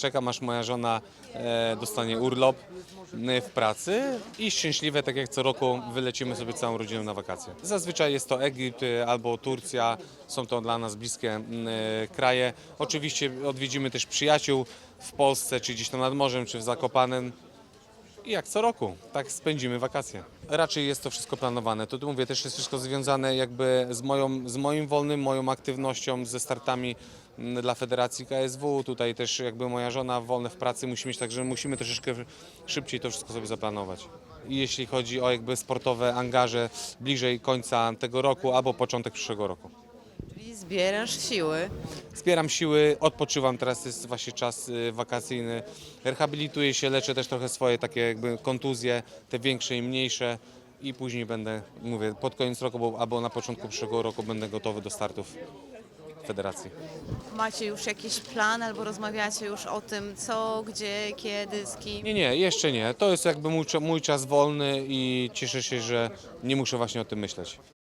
Czekam aż moja żona e, dostanie urlop m, w pracy i szczęśliwe, tak jak co roku, wylecimy sobie całą rodziną na wakacje. Zazwyczaj jest to Egipt e, albo Turcja, są to dla nas bliskie e, kraje. Oczywiście odwiedzimy też przyjaciół w Polsce, czy gdzieś tam nad morzem, czy w Zakopanem. I jak co roku, tak spędzimy wakacje. Raczej jest to wszystko planowane. To tu mówię, też jest wszystko związane jakby z, moją, z moim wolnym, moją aktywnością, ze startami mm, dla Federacji KSW. Tutaj też jakby moja żona wolne w pracy musi mieć, także musimy troszeczkę szybciej to wszystko sobie zaplanować. I jeśli chodzi o jakby sportowe angaże bliżej końca tego roku albo początek przyszłego roku. Czyli zbierasz siły. Zbieram siły, odpoczywam, teraz jest właśnie czas y, wakacyjny, rehabilituję się, leczę też trochę swoje takie jakby kontuzje, te większe i mniejsze i później będę, mówię, pod koniec roku bo- albo na początku przyszłego roku będę gotowy do startów federacji. Macie już jakiś plan albo rozmawiacie już o tym, co, gdzie, kiedy, z kim? Nie, nie, jeszcze nie. To jest jakby mój, cza- mój czas wolny i cieszę się, że nie muszę właśnie o tym myśleć.